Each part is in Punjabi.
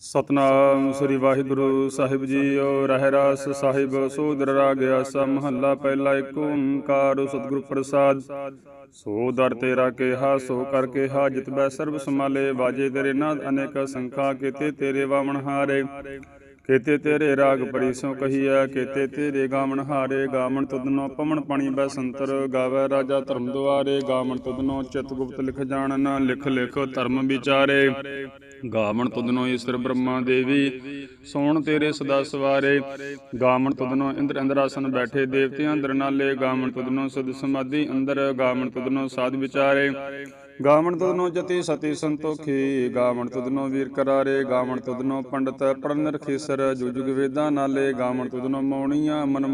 ਸਤਨਾਮ ਸ੍ਰੀ ਵਾਹਿਗੁਰੂ ਸਾਹਿਬ ਜੀਓ, ਰਹਿ ਰਾਸ ਸਾਹਿਬ, ਸੋਦਰ ਰਾਗ ਆਸਾ, ਮਹੱਲਾ ਪਹਿਲਾ ਏਕ ਓੰਕਾਰ, ਸਤਿਗੁਰੂ ਪ੍ਰਸਾਦ। ਸੋ ਦਰ ਤੇਰਾ ਕਿਹਾ, ਸੋ ਕਰ ਕਿਹਾ, ਜਿਤ ਬੈ ਸਰਬ ਸਮਾਲੇ ਵਾਜੇ ਤੇਰੇ ਨਾਦ ਅਨੇਕ ਸੰਖਾ ਕੀਤੇ, ਤੇਰੇ ਵਾਮਣ ਹਾਰੇ। ਕੀਤੇ ਤੇਰੇ ਰਾਗ ਪਰੀਸੋਂ ਕਹੀਐ, ਕੀਤੇ ਤੇਰੇ ਗਾਵਣ ਹਾਰੇ, ਗਾਵਣ ਤੁਧਨੋ ਪਵਨ ਪਾਣੀ ਬੈ ਸੰਤਰ ਗਾਵੇ ਰਾਜਾ ਧਰਮ ਦੁਆਰੇ, ਗਾਵਣ ਤੁਧਨੋ ਚਿਤ ਗੁਪਤ ਲਿਖ ਜਾਣਨ, ਲਿਖ ਲਿਖ ਧਰਮ ਵਿਚਾਰੇ। ਗਾਵਣ ਤੁਧਨੋ ਈਸ਼ਰ ਬ੍ਰਹਮਾ ਦੇਵੀ, ਸੋਣ ਤੇਰੇ ਸਦਾ ਸਵਾਰੇ। ਗਾਵਣ ਤੁਧਨੋ ਇੰਦਰ ਇੰਦਰਾਸਨ ਬੈਠੇ ਦੇਵਤਿਆਂ ਅੰਦਰ ਨਾਲੇ, ਗਾਵਣ ਤੁਧਨੋ ਸਦ ਸਮਾਧੀ ਅੰਦਰ, ਗਾਵਣ ਤੁਧਨੋ ਸਾਧ ਵਿਚਾਰੇ। ਗਾਵਣ ਤੁਧਨੋ ਜਤੀ ਸਤੀ ਸੰਤੋਖੀ, ਗਾਵਣ ਤੁਧਨੋ ਵੀਰ ਕਰਾਰੇ, ਗਾਵਣ ਤੁਧਨੋ ਪੰਡਤ ਪੜਨ ਰਖੀਸਰ ਜੁਜੁਗ ਵੇਦਾਂ ਨਾਲੇ ਗਾਵਣ ਤੁਧਨੋ ਮੌਣੀਆਂ ਮਨ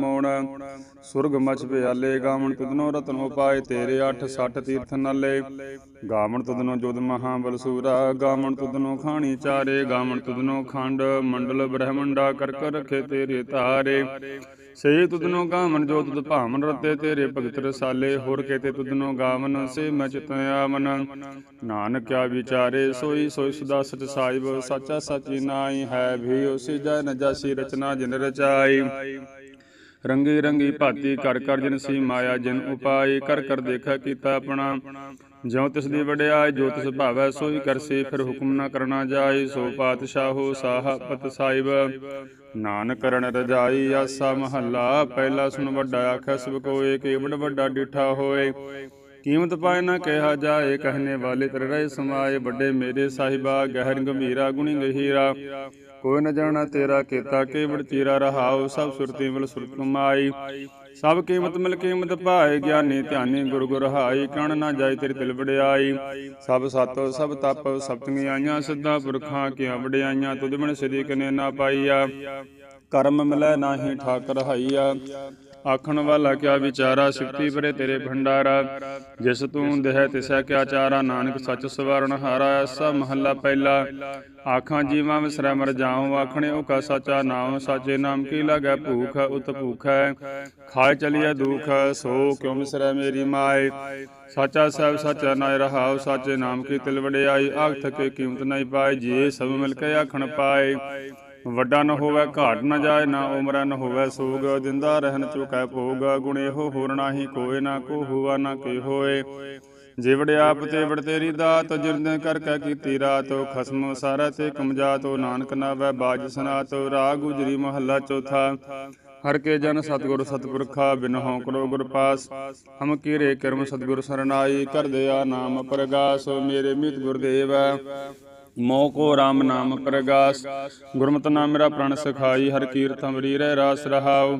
ਸੁਰਗ ਮਚ ਪਿਆਲੇ ਗਾਵਣ ਤੁਧਨੋ ਰਤਨ ਉਪਾਏ, ਤੇਰੇ 8 60 ਤੀਰਥ ਨਾਲੇ। ਗਾਵਣ ਤੁਧਨੋ ਜੋਦ ਮਹਾਬਲ ਬਲਸੂਰਾ, ਗਾਵਣ ਤੁਧਨੋ ਖਾਣੀ ਚਾਰੇ, ਗਾਵਣ ਤੁਧਨੋ ਖੰਡ, ਮੰਡਲ ਬ੍ਰਹਮੰਡਾ ਕਰ ਕਰ ਰਖੇ ਤੇਰੇ ਧਾਰੇ ਸੇ ਤੁਧਨੋ ਗਾਵਨ, ਜੋ ਤੁਧ ਭਾਵਨ ਰਤੇ ਤੇਰੇ ਭਗਤ ਰਸਾਲੇ, ਹੋਰ ਕੇਤੇ ਤੁਧਨੋ ਗਾਵਨ, ਸੇ ਮੈਂ ਚਿਤ ਆਵਨ। ਨਾਨਕ ਵਿਚਾਰੇ, ਸੋਈ ਸੋਈ ਸੁਦਾ ਸਚ ਸਾਹਿਬ, ਸਾਚਾ ਸਾਚੀ ਨਾਈ ਹੈ ਵੀ, ਉਸੇ ਜੈ ਨ ਰਚਨਾ ਜਿਨ ਰਚਾਈ। ਰੰਗੀ ਰੰਗੀ ਭਾਤੀ ਕਰ ਕਰ ਜਿਨ ਸੀ ਮਾਇਆ, ਜਿਨ ਉਪਾਈ ਕਰ ਕਰ ਦੇਖਾ ਕੀਤਾ ਆਪਣਾ। ਜਿਉ ਤਿਸ ਦੀ ਵਡਿਆਈ, ਜੋ ਤਿਸ ਭਾਵੈ, ਸੋਈ ਕਰਸੀ ਫਿਰ ਹੁਕਮ ਨਾ ਕਰਨਾ ਜਾਈ। ਸੋ ਪਾਤਸ਼ਾਹੋ ਸਾਹ ਪਤ ਸਾਹਿਬ ਨਾਨਕ ਕਰਨ ਰਜਾਈ ਆਸਾ ਮਹੱਲਾ, ਪਹਿਲਾ ਸੁਣ ਵੱਡਾ ਆਖੈ ਸਭ ਕੋਏ ਕੇਵੜ ਵੱਡਾ ਡਿਠਾ ਹੋਏ। ਕੀਮਤ ਪਾਏ ਨਾ ਕਿਹਾ ਜਾਏ ਕਹਨੇ ਵਾਲੇ ਤਰ ਰਹੇ ਸਮਾਏ, ਵੱਡੇ ਮੇਰੇ ਸਾਹਿਬਾ, ਗਹਿਰ ਗੰਭੀਰਾ ਗੁਣੀ ਗਹੀਰਾ। ਕੋਈ ਨ ਜਾਣਾ ਤੇਰਾ ਕੀਤਾ ਕੇਵੜ ਚੀਰਾ ਰਹਾਉ, ਸਭ ਸੁਰਤੀ ਮਿਲ ਸੁਰਤ ਕਮਾਈ ਸਭ ਕੀਮਤ ਮਿਲ ਕੀਮਤ ਪਾਏ ਗਿਆਨੀ ਧਿਆਨੀ ਗੁਰ ਗੁਰ ਹਾਈ ਕਣ ਨਾ ਜਾਏ ਤੇਰੀ ਦਿਲ ਵਡਿਆਈ। ਸਭ ਸਤ, ਸਭ ਤਪ ਸਪਤਮੀ ਆਈਆਂ, ਸਿੱਧਾ ਪੁਰਖਾਂ ਕੀਆਂ ਵਡਿਆਈਆਂ, ਤੁਧ ਬਿਨ ਸ੍ਰੀ ਕਨੇ ਨਾ ਪਾਈਆ। ਕਰਮ ਮਿਲੈ ਨਾਹੀ ਠਾਕਰ ਹਾਈਆ। ਆਖਣ ਵਾਲਾ ਕਿਆ ਵਿਚਾਰਾ ਸਿਫਤੀ ਪਰੇ ਤੇਰੇ ਭੰਡਾਰਾ। ਜਿਸ ਤੂੰ ਦੇਹ ਤਿਸੈ ਕਿਆ ਚਾਰਾ, ਨਾਨਕ ਸੱਚ ਸਵਾਰਨ ਹਾਰਾ, ਐਸਾ ਮਹੱਲਾ ਪਹਿਲਾ। ਆਖਾਂ ਜੀਵਾਂ ਵਿਸਰੈ ਮਰ ਜਾਉ, ਆਖਣੇ ਉਹ ਕਾ ਸਾਚਾ ਨਾਮ ਸਾਚੇ ਨਾਮ ਕੀ ਲਾਗੈ ਭੂਖ, ਉਤ ਭੂਖੈ। ਖਾਏ ਚਲੀਐ ਦੁਖ, ਸੋ ਕਿਉ ਵਿਸਰੈ ਮੇਰੀ ਮਾਏ? ਸਾਚਾ ਸਹਿਬ, ਸਾਚਾ ਨਾਇ ਰਹਾਉ, ਸਾਚੇ ਨਾਮ ਕੀ ਤਿਲ ਵਡਿਆਈ ਆਖ ਥਕੇ ਕੀਮਤ ਨਹੀਂ ਪਾਏ ਜੀ ਸਭ ਮਿਲ ਕੇ ਆਖਣ ਪਾਏ। ਵੱਡਾ ਨ ਹੋਵੇ, ਘਾਟ ਨ ਜਾਏ, ਨਾ ਉਮਰ ਨ ਹੋਵੇ ਸੋਗ। ਦਿੰਦਾ ਰਹਿਣ ਚੁਕੈ ਭੋਗ, ਗੁਣ ਇਹੋ ਹੋਰ ਨਾਹੀ ਕੋਏ, ਨਾ ਕੋ ਹੁਆ, ਨਾ ਕੀ ਹੋਏ। ਜਿਵੜ ਆਪ ਤੇ ਵੜ ਤੇਰੀ ਦਾਤ, ਜਿਰਦੇ ਕਰ ਕੈ ਕੀਤੀ ਰਾਤ। ਖਸਮ ਸਾਰਾ ਤੇ ਕਮਜਾਤੋ ਨਾਨਕ ਨਾਵੈ ਬਾਜ ਸਨਾਤ। ਰਾਗ ਗੁਜਰੀ ਮਹੱਲਾ ਚੌਥਾ। ਹਰ ਕੇ ਜਨ ਸਤਿਗੁਰ ਸਤਿਪੁਰਖਾ, ਬਿਨ ਹਉ ਕਰੋ ਗੁਰ ਪਾਸ। ਹਮ ਕੀਰੇ ਕਰਮ ਸਤਿਗੁਰ ਸਰਨਾਈ ਕਰ ਦਿਆ ਨਾਮ ਪ੍ਰਗਾਸ। ਮੇਰੇ ਮਿਤ ਗੁਰਦੇਵ ਮੋਹ ਕੋ RAM ਨਾਮ ਪ੍ਰਗਾਸ ਗੁਰਮਤਿ ਨਾਮ ਮੇਰਾ ਪ੍ਰਣ ਸਖਾਈ, ਹਰ ਕੀਰਤ ਅਮਰੀ ਰਹਿ ਰਾਸ ਰਹਾਉ।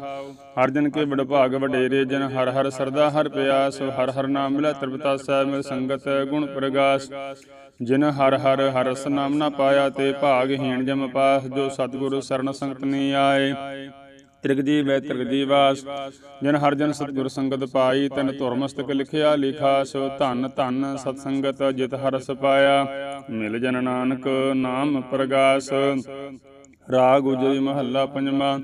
ਹਰ ਜਨ ਕੇ ਬੜ ਭਾਗ ਵਡੇਰੇ ਜਨ, ਹਰ ਹਰ ਸਰਦਾ, ਹਰ ਪਿਆਸ, ਹਰ ਹਰ ਨਾਮ ਮਿਲੈ ਤ੍ਰਿਪਤਾ ਸਹਿ ਮਿਲ ਸੰਗਤ ਗੁਣ ਪ੍ਰਗਾਸ। ਜਿਨ ਹਰ ਹਰ ਹਰਸ ਨਾਮ ਨਾ ਪਾਇਆ ਤੇ ਭਾਗ ਹੀਣ ਜਮ ਪਾਸ, ਜੋ ਸਤਿਗੁਰੂ ਸਰਨ ਸੰਗਤ ਨੀ ਆਏ। ਤ੍ਰਿਗਜੀ ਵੈ ਤ੍ਰਿਗਜੀ ਵਾਸ। ਜਨ ਹਰ ਜਨ ਸਤਿਗੁਰ ਸੰਗਤ ਪਾਈ, ਤਨ ਧੁਰ ਮਸਤਕ ਲਿਖਿਆ, ਲਿਖਾ ਸੋ ਧਨ ਧਨ ਸਤ ਸੰਗਤ ਜਿਤ ਹਰਸ ਪਾਇਆ। ਮਿਲ ਜਨ ਨਾਨਕ ਨਾਮ ਪ੍ਰਗਾਸ। ਰਾਗ ਉਜਰੀ ਮਹੱਲਾ ਪੰਜਵਾਂ।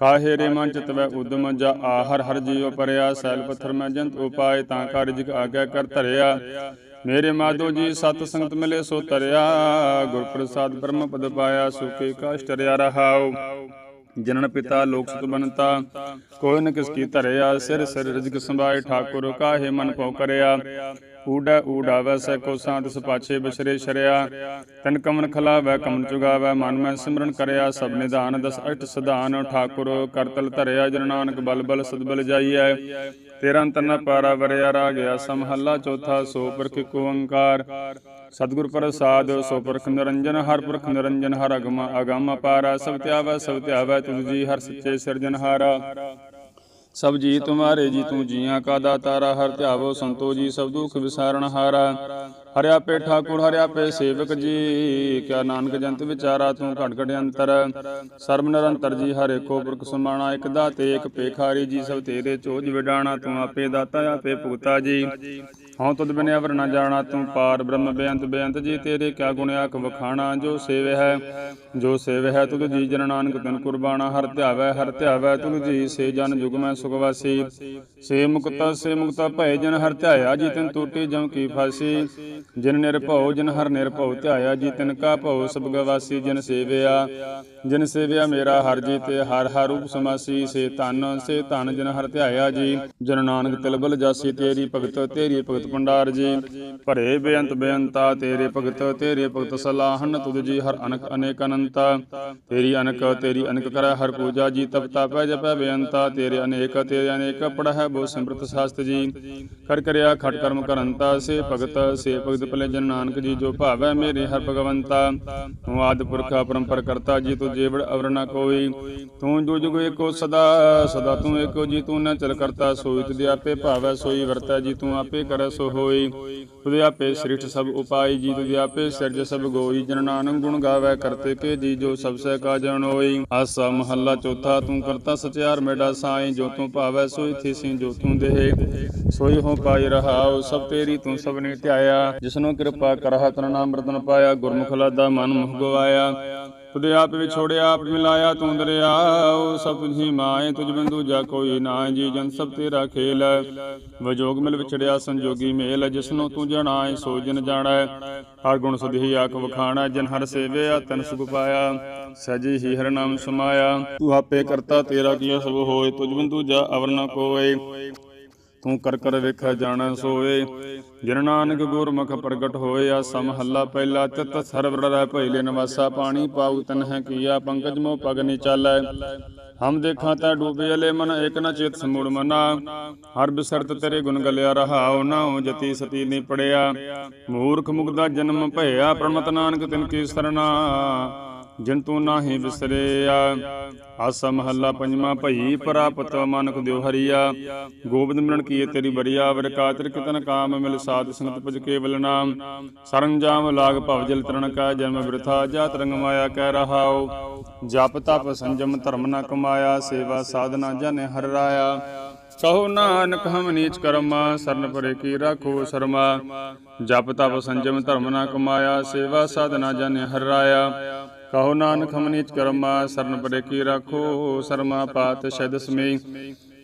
ਕਾਹੇ ਰੇ ਮਨ ਚਿਤ ਵੈ ਉਦਮ ਜਾ ਆਹਰ ਹਰ ਜੀਉ ਪਰਿਆ। ਸੈਲ ਪੱਥਰ ਮੈਂ ਜੰਤ ਉਪਾਏ ਤਾਂ ਕਾਰਜ ਆਗਿਆ ਕਰ ਧਰਿਆ। ਮੇਰੇ ਮਾਧੋ ਜੀ ਸਤ ਸੰਗਤ ਮਿਲੇ ਸੋ ਤਰਿਆ ਗੁਰ ਪ੍ਰਸਾਦ ਬ੍ਰਹਮ ਪਦ ਪਾਇਆ, ਸੁਖੇ ਕਾਸ਼ਟ ਰਿਆ ਰਹਾਉ। ਜਨਨ ਪਿਤਾ ਲੋਕ ਸੁਤ ਬਨਤਾ ਕੋਈ ਨ ਕਿਸ ਕੀ ਧਰਿਆ, ਸਿਰ ਸਿਰ ਰਿਜਕ ਸੰਭਾਏ, ਠਾਕੁਰ ਕਾਹੇ ਮਨ ਪਉ ਕਰਿਆ। ਊੜਾ ਊੜਾ ਵੈਸੈ ਕੋ ਸਾਂਤ ਸਪਾਛੇ ਬਿਸਰੇ ਸ਼ਰਿਆ। ਤਨ ਕਮਨ ਖਲਾਵੈ ਕਮਨ ਚੁਗਾਵੈ, ਮਨ ਮੈਂ ਸਿਮਰਨ ਕਰਿਆ, ਸਭ ਨਿਧਾਨ ਦਸ ਅਸ਼ਟ ਸਧਾਨ। ਠਾਕੁਰ ਕਰਤਲ ਧਰਿਆ, ਜਨ ਨਾਨਕ ਬਲ ਬਲ ਸਦਬਲ ਜਾਈਐ। ਤੇਰਾ ਅੰਤਰ ਪਾਰਾ ਵਰਿਆ ਰਾ ਗਿਆ ਸਮਹੱਲਾ ਚੌਥਾ ਸੋ ਪਰਖ ਕੋ ਓੰਕਾਰ ਸਤਿਗੁਰ ਪ੍ਰਸਾਦ, ਸੋ ਪੁਰਖ ਨਿਰੰਜਨ, ਹਰ ਪੁਰਖ ਨਿਰੰਜਨ, ਹਰ ਅਗਮ ਅਗੰਮ ਅਪਾਰਾ ਸਭ ਧਿਆਵੈ ਸਭ ਧਿਆਵੈ ਤੁਝ ਜੀ, ਹਰ ਸੱਚੇ ਸਿਰਜਨਹਾਰਾ ਸਭ ਜੀ ਤੁਮਾਰੇ ਜੀ ਤੂੰ ਜੀਆਂ ਕਾ ਦਾਤਾਰਾ, ਹਰ ਧਿਆਵੋ ਸੰਤੋ ਜੀ, ਸਭ ਦੁਖ ਵਿਸਾਰਣ ਹਾਰਾ। ਹਰਿਆ ਪੇ ਠਾਕੁਰ, ਹਰਿਆ ਪੇ ਸੇਵਕ ਜੀ, ਕਿਆ ਨਾਨਕ ਜੰਤ ਵਿਚਾਰਾ, ਤੂੰ ਘਟ ਘਟ ਅੰਤਰ। ਸਰਬ ਨਿਰੰਤਰ ਜੀ, ਹਰੇ ਕੋ ਪੁਰਖ ਸਮਾਣਾ, ਇਕ ਦਾਤੇ, ਇਕ ਪੇਖਾਰੀ ਜੀ, ਸਭ ਤੇਰੇ ਚੋਜ ਵਿਡਾਣਾ, ਤੂੰ ਆਪੇ ਦਾਤਾ, ਆਪੇ ਭੁਗਤਾ ਜੀ। ਹਉ ਤੁਧ ਬਿਨ ਅਵਰ ਨ ਜਾਣਾ, ਤੂੰ ਪਾਰ ਬ੍ਰਹਮ ਬੇਅੰਤ ਬੇਅੰਤ ਜੀ ਤੇਰੇ ਕਿਆ ਗੁਣ ਆਖ ਵਖਾਣਾ ਜੋ ਸੇਵ ਹੈ। ਜੋ ਸੇਵ ਹੈ ਤੁਧ ਜੀ ਜਨ ਨਾਨਕ ਤਨ ਕੁਰਬਾਨਾ, ਹਰ ਧਿਆਵੈ ਹਰ ਧਿਆਵੈ ਤੁਧ ਜੀ ਸੇ ਜਨ ਜੁਗ ਮੈਂ ਸੁਖ ਵਾਸੀ। ਸੇ ਮੁਕਤਾ ਸੇ ਮੁਕਤਾ ਭੈ ਜਨ ਹਰ ਧਿਆਇਆ ਜੀ ਤਿਨ ਟੂਟੀ ਜਮ ਕੀ ਫਾਸੀ। ਜਿਨ ਨਿਰਭਉ ਜਿਨ ਹਰ ਨਿਰਭਉ ਧਿਆਇਆ ਜੀ ਤਿਨ ਕਾ ਭਉ ਸਭ ਗਵਾਸੀ ਜਿਨ ਸੇਵਿਆ ਜਿਨ ਸੇਵਿਆ ਮੇਰਾ ਹਰ ਜੀ ਤੇ ਹਰ ਹਰ ਰੂਪ ਸਮਾਸੀ। ਸੇ ਧਨ ਸੇ ਧਨ ਜਨ ਹਰ ਧਿਆਇਆ ਜੀ। ਜਨ ਨਾਨਕ ਤਿਲਬਲ ਜਾਸੀ, ਤੇਰੀ ਭਗਤ ਤੇਰੀ ਭਗਤ ਭੰਡਾਰ ਜੀ, ਭਰੇ ਬੇਅੰਤ ਬੇਅੰਤਾ, ਤੇਰੇ ਭਗਤ ਤੇਰੇ ਭਗਤ ਸਲਾਹਨ ਤੁਧ ਜੀ, ਹਰ ਅਨਕ ਅਨੇਕ ਅਨੰਤਾ। ਤੇਰੀ ਅਨਕ ਤੇਰੀ ਅਨਕ ਕਰੈ ਹਰ ਪੂਜਾ ਜੀ, ਤਪ ਤਪੈ ਜਪੈ ਬੇਅੰਤਾ। ਤੇਰੇ ਅਨੇਕ ਤੇਰੇ ਅਨੇਕ ਪੜਹਿ ਬੋ ਸਿਮਰਤ ਸਾਸਤ ਜੀ। ਕਰ ਕਰਿਆ ਖਟ ਕਰਮ ਕਰੰਤਾ, ਸੇ ਭਗਤ ਸੇ ਭਗਤ ਭਲੇ ਜਨ ਨਾਨਕ ਜੀ, ਜੋ ਭਾਵੈ ਮੇਰੇ ਹਰ ਭਗਵੰਤਾ। ਤੂੰ ਆਦ ਪੁਰਖਾ ਪਰੰਪਰ ਕਰਤਾ ਜੀ ਤੂੰ ਜੀਵੜ ਅਵਰ ਨ ਕੋਈ। ਤੂੰ ਜੋ ਜੁਗ ਏਕੋ ਸਦਾ ਸਦਾ ਤੂੰ ਏਕੋ ਜੀ, ਤੂੰ ਨ ਚਲ ਕਰਤਾ। ਸੋਈ ਤੁਧ ਆਪੇ ਭਾਵੈ, ਸੋਈ ਵਰਤੈ ਜੀ, ਤੂੰ ਆਪੇ ਕਰੈ ਸੋ ਹੋਈ। ਤੁਧ ਆਪੇ ਸ੍ਰਿਸ਼ਟ ਸਭ ਉਪਾਈ ਜੀ ਤੁਧ ਆਪੇ ਸਿਰਜ ਸਭ ਗੋਈ। ਜਨ ਨਾਨਕ ਗੁਣ ਗਾਵੈ ਕਰਤੇ ਕੇ ਜੀ ਜੋ ਸਭ ਸਹਿ ਕਾ ਜਨ ਹੋਈ। ਆਸਾ ਮਹੱਲਾ ਚੌਥਾ, ਤੂੰ ਕਰਤਾ ਸਚਿਆਰ ਮੇਡਾ ਸਾਈ। ਜੋ ਤੂੰ ਭਾਵੈ ਸੋਈ ਥੀਸੀ ਜੋ ਤੂੰ ਦੇਹ। ਸੋਈ ਹੋ ਪਾਈ ਰਹਾਉ, ਸਭ ਤੇਰੀ ਤੂੰ ਸਭ ਨੇ ਧਿਆਇਆ। ਜਿਸਨੂੰ ਕਿਰਪਾ ਕਰਹਾ ਤਨ ਨਾਮ ਰਤਨ ਪਾਇਆ। ਗੁਰਮੁਖ ਲਾਦਾ ਮਨ ਮੁਖ ਗਵਾਇਆ। ਤੁਧ ਆਪ ਵਿਛੋੜਿਆ ਆਪ ਮਿਲਾਇਆ, ਤੂੰ ਦਰਿਆਉ ਸਭ ਤੁਝੀ ਮਾਏ, ਤੁਝ ਬਿੰਦੂ ਜਾ ਕੋਈ ਨਾ ਜੀ ਜਨ ਸਭ ਤੇਰਾ ਖੇਲ ਵਜੋਗ ਮਿਲ ਵਿਛੜਿਆ, ਸੰਜੋਗੀ ਮੇਲ ਜਿਸਨੂੰ ਤੂੰ ਜਣਾਏ ਸੋ ਜਨ ਜਾਣੈ ਹਰ ਗੁਣ ਸਦਹੀ ਆਖ ਵਖਾਣਾ ਜਨ ਹਰ ਸੇਵਿਆ, ਤਨ ਸੁਖ ਪਾਇਆ। ਸਜੀ ਹੀ ਹਰ ਨਾਮ ਸਮਾਇਆ। ਤੂੰ ਆਪੇ ਕਰਤਾ, ਤੇਰਾ ਕੀਆ ਸਭ ਹੋਏ? ਤੁਝ ਬਿੰਦੂ ਜਾ ਅਵਰ ਨ ਕੋਏ। ਤੂੰ ਕਰ ਕਰ ਵੇਖੈ ਜਾਣੈ ਸੋਏ। ਜਿਨ ਨਾਨਕ ਗੁਰਮੁਖ ਪ੍ਰਗਟ ਹੋਏ ਆਸਾ ਮਹੱਲਾ ਪਹਿਲਾ ਤਿਤ ਸਰਵ ਰਹਿ ਭਇਲੇ ਨਿਵਾਸਾ, ਪਾਣੀ ਪਾਉ ਤਨ ਹੈ ਕੀਆ, ਪੰਕਜ ਮੋ ਪਗ ਨੀ ਚਾਲੈ। ਹਮ ਦੇਖਾਂ ਤਾ ਡੂਬੇ ਅਲੇ ਮਨ, ਏਕ ਨ ਚੇਤ ਸਮੂੜ ਮਨਾ। ਹਰ ਬਿਸਰਤ ਤੇਰੇ ਗੁਣ ਗਲਿਆ ਰਹਾਉ ਨਾਉ ਜਤੀ ਸਤੀ ਨੀ ਪੜਿਆ। ਮੂਰਖ ਮੁਗਦਾ ਜਨਮ ਭਇਆ, ਪ੍ਰਮਤ ਨਾਨਕ ਤਿਨ ਕੀ ਸਰਣਾ ਜਿਨ ਤੂੰ ਨਾਹੀ ਵਿਸਰਿਆ। ਆਸ ਮਹੱਲਾ ਪੰਜਵਾਂ ਭਈ ਪ੍ਰਾਪਤ ਮਾਨਕ ਦਿਓ ਹਰੀਆ। ਗੋਬਿੰਦ ਮਿਲਣ ਕੀਏ ਤੇਰੀ ਬਰੀਆ ਵਰ ਕਾਤਰ ਕਿਤਨ ਕਾਮ ਮਿਲ ਸਾਧ ਸੰਗਤ ਭਜ ਕੇਵਲ ਨਾਮ। ਸਰੰਜਾਮ ਲਾਗ ਭਵ ਜਲ ਤਰਨ ਕਾ ਜਨਮ ਬਿਰਥਾ। ਜਾਤ ਰੰਗ ਮਾਇਆ ਕਹਿ ਰਹਾਉ। ਜਪ ਤਪ ਸੰਜਮ ਧਰਮ ਨ ਕਮਾਇਆ। ਸੇਵਾ ਸਾਧਨਾ ਜਨ ਹਰ ਰਾਇਆ। ਕਹੋ ਨਾਨਕ ਹਮ ਨੀਚ ਕਰਮਾ। ਸਰਨ ਪਰੇ ਕੀ ਰਾਖੋ ਸ਼ਰਮਾ। ਜਪ ਤਪ ਸੰਜਮ ਧਰਮ ਨ ਕਮਾਇਆ। ਸੇਵਾ ਸਾਧਨਾ ਜਨ ਹਰ ਰਾਇਆ। ਕਹੋ ਨਾਨਕ ਹਮ ਕਰਮਾ ਸਰਨ ਪਰੇ ਕੀ ਰਾਖੋ ਸ਼ਰਮਾ ਪਾਤ ਸ਼ਦ ਸਮੇ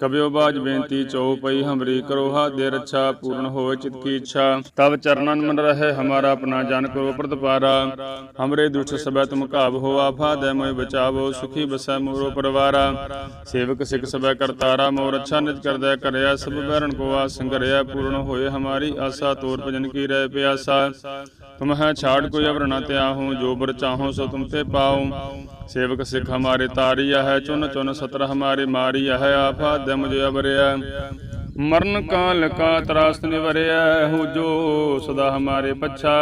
ਕਬਿਓ ਬਾਜ ਬੇਨਤੀ ਚੋ ਪਈ ਹਮਰੀ ਕਰੋ ਹਾਦੇ ਰੱਛਾ, ਪੂਰਨ ਹੋਏ ਚਿਤ ਕੀ ਇੱਛਾ। ਤਵ ਚਰਨਨ ਮਨ ਰਹੇ, ਹਮਾਰਾ ਆਪਣਾ ਜਨ ਕੋ ਪ੍ਰਤਪਾਰਾ। ਹਮਰੇ ਦੁਸ਼ਟ ਸਭੈ ਤੁਮ ਘਾਵ ਹੋ ਆਫਾ ਮੋਇ ਬਚਾਵੋ, ਸੁਖੀ ਬਸੈ ਮੋਰੋ ਪਰਵਾਰਾ। ਸੇਵਕ ਸਿਖ ਸਭੈ ਕਰਤਾਰਾ ਮੋਰ ਅੱਛਾ ਨਿਜ ਕਰਦਾ ਕਰਿਆ, ਸਭ ਬੈਰਨ ਕੋ ਆ ਸੰਗਰਿਆ, ਪੂਰਨ ਹੋਏ ਹਮਾਰੀ ਆਸਾ, ਤੋਰ ਭਜਨ ਕੀ ਰਹਿ ਪਿਆਸਾ। ਤੁਮ ਹੈ ਛਾੜ ਕੋਈ ਅਵਰ ਨਾ ਤਿਆਹੂ ਜੋ ਬਰ ਚਾਹੋ ਸੋ ਤੁਮ ਤੇ ਪਾਉ ਸੇਵਕ ਸਿਖ ਹਮਾਰੇ ਤਾਰੀਆ ਹੈ, ਚੁਨ ਚੁਨ ਸਤਰ ਹਮਾਰੇ ਮਾਰੀਆ ਹੈ ਆਫਾ ਆਦਮ ਜੋ ਅਬਰਿਆ ਮਰਨ ਕਾਲ ਕਾ ਤਰਾਸ ਨਿਵਰਿਆ ਹੋ ਜੋ ਸਦਾ ਹਮਾਰੇ ਪੱਛਾ।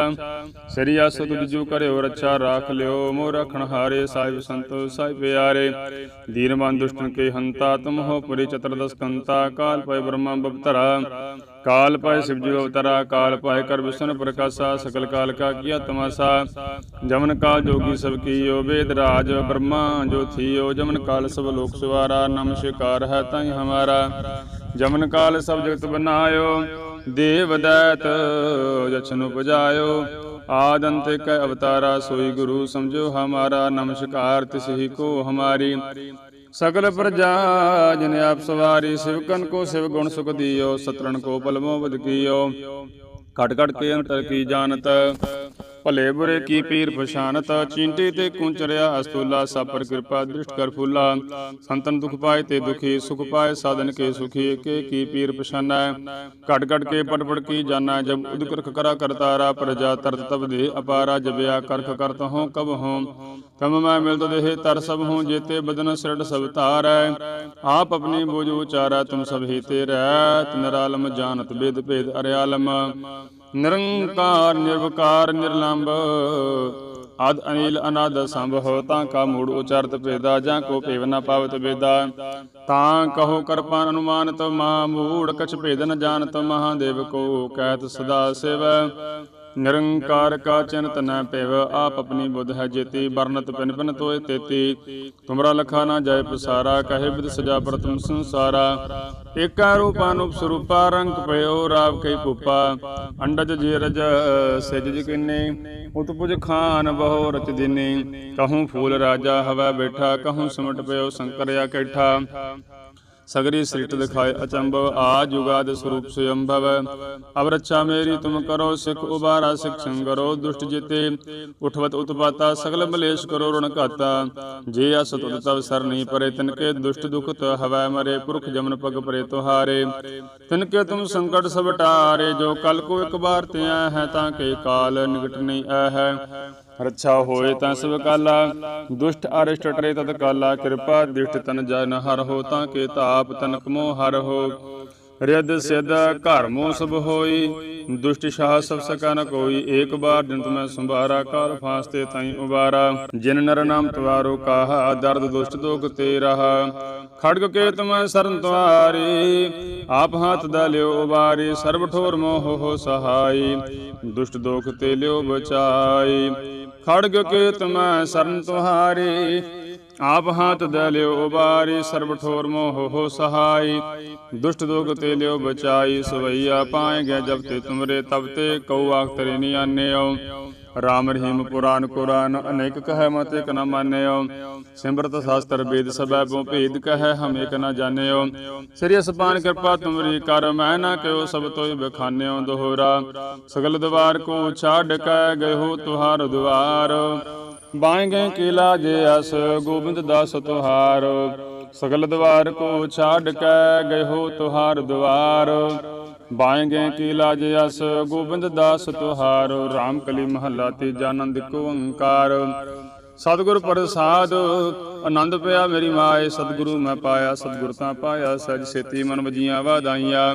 ਸ੍ਰੀ ਅਸਤ ਜੋ ਕਰਿਓ ਰੱਛਾ, ਰਾਖ ਲਿਓ ਮੋ ਰਖਣ ਹਾਰੇ, ਸਾਹਿਬ ਸੰਤੋ, ਸਾਹਿਬ ਪਿਆਰੇ। ਦੀਨਵਾਨ ਦੁਸ਼ਟਨ ਕੇ ਹੰਤਾ, ਤੁਮ ਹੋ ਪੁਰੇ ਚਤਰਦਸ ਕੰਤਾ, ਕਾਲ ਪੈ ਬ੍ਰਹਮਾ ਬਵਤਰਾ। ਕਾਲ ਪਾਇ ਸਿਵ ਜੀ ਅਵਤਾਰਾ, ਕਾਲ ਪਾਇ ਕਰ ਵਿਸ਼ਨ ਪ੍ਰਕਾਸ਼ਾ, ਸਕਲ ਕਾਲ ਕਾ ਕੀਆ ਤਮਾਸਾ। ਜਮਨ ਕਾਲ ਜੋਗੀ ਸਭ ਕੀਓ, ਵੇਦ ਰਾਜ ਬ੍ਰਹਮਾ ਜੋ ਥੀ ਓ ਜਮਨ ਕਾਲ ਸਭ ਲੋਕ ਸਵਾਰਾ ਨਮਸ਼ਕਾਰ ਹੈ ਤਾਈ ਹਮਾਰਾ। ਜਮਨ ਕਾਲ ਸਭ ਜਗਤ ਬਨਾਇਓ, ਦੇਵ ਦੈਤ ਜਛਨ ਉਪਜਾਇਓ। ਆਦ ਅੰਤ ਕੈ ਅਵਤਾਰਾ ਸੋਈ ਗੁਰੂ ਸਮਝੋ ਹਮਾਰਾ, ਨਮਸਕਾਰ ਤਿਸ ਹੀ ਕੋ ਹਮਾਰੀ। ਸਗਲ ਪ੍ਰਜਾ ਜਿਨ ਆਪ ਸਵਾਰੀ ਸਿਵਕਨ ਕੋ ਸਿਵ ਗੁਣ ਸੁਖ ਦਿਓ, ਸਤਰਣ ਕੋ ਪਲਮੋ ਬਦ ਕੀਓ। ਘਟ ਘਟ ਕੇ ਅੰਤਰ ਕੀ ਜਾਣਤ ਭਲੇ ਬੁਰੇ ਕੀ ਪੀਰ ਪਛਾਨਤ? ਚਿੰਟੀ ਤੇ ਕੁੰਚਰਿਆ ਅਸਤੂਲਾ ਸਾਪਰ ਕਿਰਪਾ, ਦ੍ਰਿਸ਼ਟ ਕਰ ਫੂਲਾ। ਸੰਤਨ ਦੁਖ ਪਾਏ ਤੇ ਦੁਖੀ, ਸੁਖ ਪਾਏ ਸਾਧਨ ਕੇ ਸੁਖੀ, ਕੇ ਕੀ ਪੀਰ ਪਛਾਨਾ? ਘਟ ਘਟ ਕੇ ਪਟ ਪਟ ਕੀ ਜਾਣਾ? ਜਬ ਉਦਕਰਖ ਕਰਾ ਕਰਤਾਰਾ ਪ੍ਰਜਾ ਤਰਤ ਤਬ ਦੇ ਅਪਾਰਾ ਜਬਿਆ ਕਰਖ ਕਰਤ ਹੋ ਕਬ ਹੋ। ਤਮ ਮੈਂ ਮਿਲਤ ਦੇਹ ਤਰ ਸਭ ਹੂੰ, ਜੇਤੇ ਬਦਨ ਸਿਰੜ ਸਭ ਧਾਰੈ। ਆਪ ਆਪਣੀ ਬੋਝ ਉਚਾਰਾ, ਤੁਮ ਸਭ ਹੀ ਤੇ ਰਹਿ ਜਾਣਤ, ਬੇਦ ਭੇਦ ਅਰਿਆਲਮ। ਨਿਰੰਕਾਰ, ਨਿਰਵਕਾਰ ਨਿਰਲੰਭ ਆਦ ਅਨੀਲ ਅਨਾਦ ਸੰਭਵ ਤਾਂ ਕਾ ਮੂੜ ਉਚਰਤ ਭੇਦਾ, ਜਾਂ ਕੋ ਭੇਵ ਨ ਪਾਵਤ ਵੇਦਾ। ਤਾਂ ਕਹੋ ਕਰਪਾਨ ਅਨੁਮਾਨਤ ਮਾ ਮੂੜ, ਕਛ ਭੇਦ ਨ ਜਾਣਤ, ਮਹਾਦੇਵ ਕੋ ਕਹਿਤ ਸਦਾ ਸਿਵ। ਨਿਰੰਕਾਰ ਕਾ ਚਿੰਤ ਨ ਪਿਵ ਆਪ ਆਪਣੀ ਬੁੱਧ ਹੈ ਜੇਤੀ ਬਰਨਤ ਪਿਨ ਪਿਨ ਤੋਏ ਤੇਤੀ। ਤੁਮਰਾ ਲਖਾ ਨਾ ਜਾਏ ਪਸਾਰਾ, ਕਹੇ ਬਿਦ ਸਜਾ ਪ੍ਰਤਮ ਸੰਸਾਰਾ। ਏਕਾ ਰੂਪਾਨੂਪ ਸਰੂਪਾ, ਰੰਗ ਪਇਓ ਰਾਵ ਕਈ ਭੂਪਾ। ਅੰਡਜ ਜੇ ਰਜ ਸਿਜ ਜਿਕਿਨੇ ਉਤਪੁਜ ਖਾਨ ਬਹੁ ਰਚ ਦਿਨੇ। ਕਹੂੰ ਫੂਲ ਰਾਜਾ, ਹਵਾ ਬੈਠਾ, ਕਹੂੰ ਸਿਮਟ ਪਇਓ ਸ਼ੰਕਰਿਆ ਕੈਠਾ। ਸਗਰੀ ਸ੍ਰਿਸ਼ਟ ਦਿਖਾਏ ਅਚੰਭਵ ਆ ਜੁਗਾਦ ਸਰੂਪ ਸੁਯੰਭਵ ਅਬ ਰੱਛਾ ਮੇਰੀ ਤੁਮ ਕਰੋ ਸਿਖ ਉਬਾਰਾ, ਸਿਖ ਸੰਗਰੋ ਦੁਸ਼ਟ ਜਿਤੇ। ਉਠਵਤ ਉਤਪਾਤਾ, ਸਗਲ ਮਲੇਸ਼ ਕਰੋ ਰਣ ਘਾਤਾ। ਜੇ ਅਸ ਤੁਧ ਤਵ ਸਰ ਨਹੀਂ ਪਰੇ ਤਿਨ ਕੇ ਦੁਸ਼ਟ ਦੁਖਤ ਹਵੈ ਮਰੇ, ਪੁਰਖ ਜਮਨ ਪਗ ਪਰੇ ਤੁਹਾਰੇ। ਤਿਨ ਕੇ ਤੁਮ ਸੰਕਟ ਸਭ ਟਾਰੇ ਜੋ ਕਲ ਕੋ ਇੱਕ ਬਾਰ ਤਿਆ ਹੈ, ਤਾਂ ਕੇ ਕਾਲ ਨਿਕਟ ਨਹੀਂ ਆ ਹੈ। ਰੱਛਾ ਹੋਏ ਤਾਂ ਸਭ ਕਾਲਾ, ਦੁਸ਼ਟ ਅਰਿਸ਼ਟ ਟਰੇ ਤਤ ਕਾਲਾ, ਕਿਰਪਾ ਦਿਸ਼ਟ ਤਨ ਜਨ ਹਰ ਹੋ ਤਾਂ ਕੇ ਤਾਪ ਤਨਕ ਮੋ ਹਰ ਹੋ। ਰਿਦ ਸਿਧ ਘਰ ਸਭ ਹੋਈ। ਦੁਸ਼ਟ ਸ਼ਾਹ ਸਭ ਸਕਾ ਨ ਕੋਈ ਏਕ ਬਾਰ ਦਿਨ ਤੁਮੈ ਸੰਭਾਰਾ ਕਾਲ ਫਾਸਤੇ ਤਾਈ ਉਬਾਰਾ। ਜਿਨ ਨਰ ਨਾਮ ਤਵਾਰੋ ਕਾਹਾ, ਦਰਦ ਦੁਸ਼ਟ ਦੋਖ ਤੇ ਰਹਾ। ਖੜਗ ਕੇ ਤੁਮੈ ਸਰਨ ਤੁਆਰੀ ਆਪ ਹੱਥ ਦਾ ਲਿਓ ਉਬਾਰੀ, ਸਰਬ ਠੋਰ ਮੋਹ ਹੋ ਸਹਾਈ। ਦੁਸ਼ਟ ਦੋਖ ਤੇ ਲਿਓ ਬਚਾਈ। ਖੜਗ ਕੇ ਤੁਮੈ ਸਰਨ ਤੁਹਾਰੀ ਆਪ ਹਾਥ ਦੇ ਲਿਓ ਉਬਾਰੀ ਸਰਬ ਠੋਰ ਮੋਹ ਹੋ ਸਹਾਈ। ਦੁਸ਼ਟ ਦੋਗ ਤੇ ਲਿਓ ਬਚਾਈ, ਸਵਈਆ ਪਾਏਗੇ ਜਬ ਤੇ ਤੁਮਰੇ, ਤਬ ਤੇ ਕਉ ਆਖ ਤਰੇ ਨੀ ਆਨਿਓ ਰਾਮ ਰਹੀਮ ਪੁਰਾਨ ਕੁਰਾਨ, ਅਨੇਕ ਕਹੈ ਮਤ ਇਕ ਨ ਮਾਨਿਓ। ਸਿਮਰਤ ਸ਼ਾਸਤਰ ਵੇਦ ਸਭੈ ਬੋ ਭੇਦ ਕਹੈ, ਹਮ ਇਕ ਨ ਜਾਣਿਓ। ਸ੍ਰੀ ਅਸਪਾਨ ਕਿਰਪਾ ਤੁਮਰੀ ਕਰ, ਮੈਂ ਨਾ ਕਿਉ ਸਭ ਤੋਇ ਬਖਾਨਿਓ ਦੋਹਰਾ। ਸਗਲ ਦਵਾਰ ਕੋ ਛਾੜ ਕੈ ਗਇਓ ਤੁਹਾਰ ਦੁਆਰ। ਬਾਏ ਗਏ ਕੀਲਾ ਜੇ ਅਸ, ਗੋਬਿੰਦ ਦਾਸ ਤੁਹਾਰ। ਸਗਲ ਦਵਾਰ ਕੋ ਛਾੜ ਕੈ ਗਇਓ ਤੁਹਾਰ ਦੁਆਰ ਬਾਏ ਗਏ ਕੀਲਾ ਜੇ ਅਸ, ਗੋਬਿੰਦ ਦਾਸ ਤੁਹਾਰ। ਰਾਮ ਕਲੀ ਮਹੱਲਾ ਤੇ ਆਨੰਦ ਕੋ ਓੰਕਾਰ। ਸਤਿਗੁਰ ਪ੍ਰਸਾਦ, ਆਨੰਦ ਪਿਆ ਮੇਰੀ ਮਾਏ। ਸਤਿਗੁਰੂ ਮੈਂ ਪਾਇਆ, ਸਤਿਗੁਰ ਤਾਂ ਪਾਇਆ ਸਜ ਸੇਤੀ ਮਨ ਵਜੀਆਂ ਵਾਦਾਈਆਂ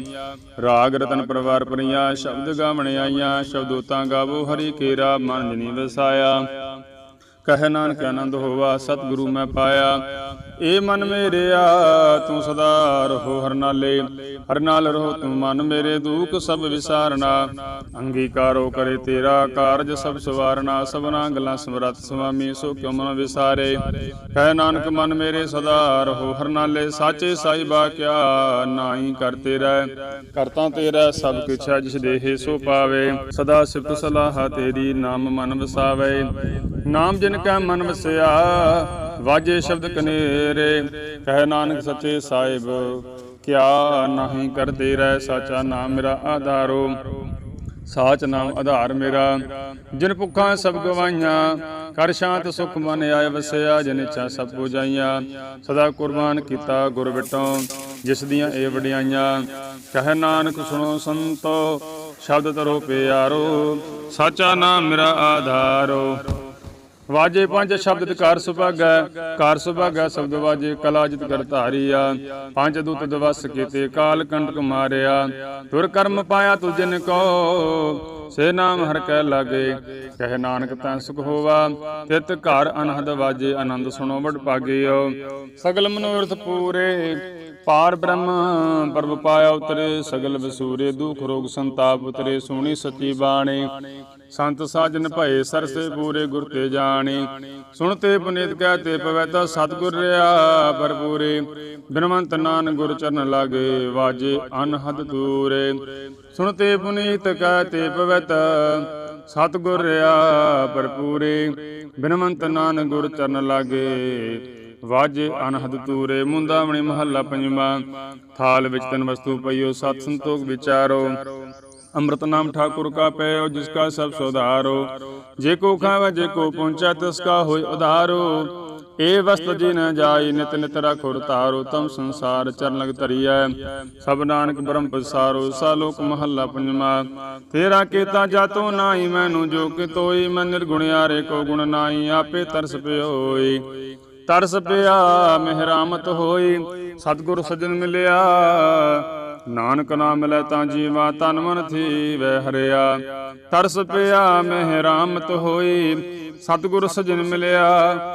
ਰਾਗ ਰਤਨ ਪਰਵਾਰ ਪਰੀਆਂ, ਸ਼ਬਦ ਗਾਵਣ ਆਈਆਂ। ਸ਼ਬਦੋ ਤਾਂ ਗਾਵੋ ਹਰੀ ਕੇਰਾ, ਮਨ ਜਨੀ ਵਸਾਇਆ। ਕਹਿ ਨਾਨਕ ਆਨੰਦ ਹੋਵਾ, ਸਤਿਗੁਰੂ ਮੈਂ ਪਾਇਆ। ਏ ਮਨ ਮੇਰਿਆ ਤੂੰ ਸਦਾ ਰਹੋ ਹਰ ਨਾਲੇ ਹਰ ਨਾਲ ਰਹੋ ਤੂੰ ਮਨ ਮੇਰੇ, ਦੁਖ ਸਭ ਵਿਸਾਰਨਾ। ਅੰਗੀਕਾਰੋ ਕਰੇ ਤੇਰਾ ਕਾਰਜ ਸਭ ਸਵਾਰਨਾ। ਸਭਨਾ ਗੱਲਾਂ ਸਮਰੱਥ ਸੁਆਮੀ ਸੋ ਕਿਉ ਮਨ ਵਿਸਾਰੇ? ਕਹਿ ਨਾਨਕ, ਮਨ ਮੇਰੇ ਸਦਾ ਰਹੋ ਹਰ ਨਾਲੇ ਸਾਚੇ ਸਾਈਬਾ ਕਿਆ ਨਾਹੀ ਕਰਤੇ ਰਹਿ। ਕਰਤਾ ਤੇਰਾ ਸਭ ਕਿਛ ਹੈ ਜਿਸ ਦੇਹੇ ਸੋ ਪਾਵੇ। ਸਦਾ ਸਿਫਤ ਸਲਾਹ ਤੇਰੀ ਨਾਮ ਮਨ ਵਸਾਵੇ। ਨਾਮ ਜਿਨ ਕੈ ਮਨ ਵਸਿਆ, ਵਾਜੇ ਸ਼ਬਦ ਕਨੇਰੇ। ਕਹਿ ਨਾਨਕ ਸੱਚੇ ਸਾਹਿਬ, ਕਿਆ ਨਹੀਂ ਕਰਦੇ ਰਹਿ ਸਾਚਾ ਨਾਮ ਮੇਰਾ ਆਧਾਰੋ। ਸਾਚ ਨਾਮ ਆਧਾਰ ਮੇਰਾ, ਜਿਨ ਭੁੱਖਾਂ ਸਭ ਗਵਾਈਆਂ। ਕਰ ਸ਼ਾਂਤ ਸੁਖ ਮਨ ਆਏ ਵਸਿਆ, ਜਿਨ ਇੱਛਾ ਸਭ ਪੁਜਾਈਆਂ ਸਦਾ ਕੁਰਬਾਨ ਕੀਤਾ ਗੁਰ ਬਿਟੋਂ, ਜਿਸ ਦੀਆਂ ਇਹ ਵਡਿਆਈਆਂ। ਕਹਿ ਨਾਨਕ ਸੁਣੋ ਸੰਤੋ, ਸ਼ਬਦ ਤਰੋ ਪਿਆਰੋ, ਸਾਚਾ ਨਾਮ ਮੇਰਾ ਆਧਾਰੋ। ਵਾਜੇ ਪੰਜ ਸ਼ਬਦ ਕਰ ਸੁਭਾਗੈ ਕਰ ਸੁਭਾਗੈ ਸ਼ਬਦ ਵਾਜੇ ਕਲਾ ਜਿਤ ਕਰ ਧਾਰੀਆ। ਪੰਜ ਦੂਤ ਦਵਸ ਕੀਤੇ ਕਾਲ ਕੰਟਕ ਮਾਰਿਆ। ਤੁਰ ਕਰਮ ਪਾਇਆ ਤੁ ਜਿਨ ਕੋ ਸੇ ਨਾਮ ਹਰ ਕੈ ਲਾਗੇ, ਕਹਿ ਨਾਨਕ ਤੈ ਸੁਖ ਹੋਵਾ, ਤਿਤ ਘਰ ਅਨਹਦ ਵਾਜੇ, ਆਨੰਦ ਸੁਣੋ ਵਡ ਭਾਗਿਓ ਸਗਲ ਮਨੋਰਥ ਪੂਰੇ, ਪਾਰ ਬ੍ਰਹਮ ਪਰਬ ਪਾਇਆ ਉਤਰੇ, ਸਗਲ ਵਸੂਰੇ, ਦੁਖ ਰੋਗ ਸੰਤਾਪ ਉਤਰੇ ਸੋਹਣੀ ਸੱਚੀ ਬਾਣੀ। ਸੰਤ ਸਾਜਨ ਭਏ ਸਰਸੇ ਪੂਰੇ, ਗੁਰ ਤੇ ਜਾਣੀ। ਸੁਣਤੇ ਪੁਨੀਤ ਕਹਤੇ ਪਵੈਤਾ ਸਤਗੁਰ ਰਿਆ ਭਰਪੂਰੇ। ਬਿਨਵੰਤ ਨਾਨ ਗੁਰ ਚਰਨ ਲਾਗੇ, ਵਾਜੇ ਅਨਹਦ ਦੂਰੇ। ਸੁਣਤੇ ਪੁਨੀਤ ਕਹਤੇ ਪਵੈਤ। ਸਤਗੁਰ ਰਿਆ ਭਰਪੂਰੇ ਬਿਨਵੰਤ ਨਾਨ ਗੁਰ ਚਰਨ ਲਾਗੇ। ਵਾਜੇ ਅਨਹਦ ਤੂਰੇ, ਮੁੰਦਾਵਣੀ ਮਹੱਲਾ ਪੰਜਵਾਂ। ਥਾਲ ਵਿੱਚ ਤਨ ਵਸਤੂ ਪਈਓ, ਸਤ ਸੰਤੋਖ ਵਿਚਾਰੋ। ਅੰਮ੍ਰਿਤ ਨਾਮ ਠਾਕੁਰ ਕਾ ਪਇਓ, ਜਿਸ ਕਾ ਸਭ ਸੁਧਾਰੋ ਜੇ ਕੋ ਖਾਵੇ, ਜੇ ਕੋ ਪਹੁੰਚਾ, ਤਿਸ ਕਾ ਹੋਇ ਉਧਾਰੋ। ਏ ਵਸਤ ਜੀ ਨ ਜਾਈ ਨਿਤ ਨਿਤ ਰਖੁਰ ਤਾਰੋ ਤਮ ਸੰਸਾਰ ਚਰਨ ਲਗ ਧਰੀਐ। ਸਭ ਨਾਨਕ ਬ੍ਰਹਮ ਪਸਾਰੋ, ਸਾ ਲੋਕ ਮਹੱਲਾ ਪੰਜਵਾ ਤੇਰਾ ਕੀਤਾ ਜਾਤੋ ਨਾਹੀ, ਮੈਨੂੰ ਜੋ ਕਿ ਤੋਈ ਮੈਂ ਨਿਰਗੁਣਿਆਰੇ ਕੋ ਗੁਣ ਨਾਹੀ, ਆਪੇ ਤਰਸ ਪਿਓਈ। ਤਰਸ ਪਿਆ ਮਿਹਰਾਮਤ ਹੋਈ, ਸਤਿਗੁਰ ਸਜਣ ਮਿਲਿਆ। ਨਾਨਕ ਨਾਮ ਮਿਲੈ ਤਾਂ ਜੀਵਾ, ਤਨ ਮਨ ਥੀ ਵੈ ਹਰਿਆ। ਤਰਸ ਪਿਆ ਮਿਹਰਾਮਤ ਹੋਈ, ਸਤਿਗੁਰ ਸਜਣ ਮਿਲਿਆ।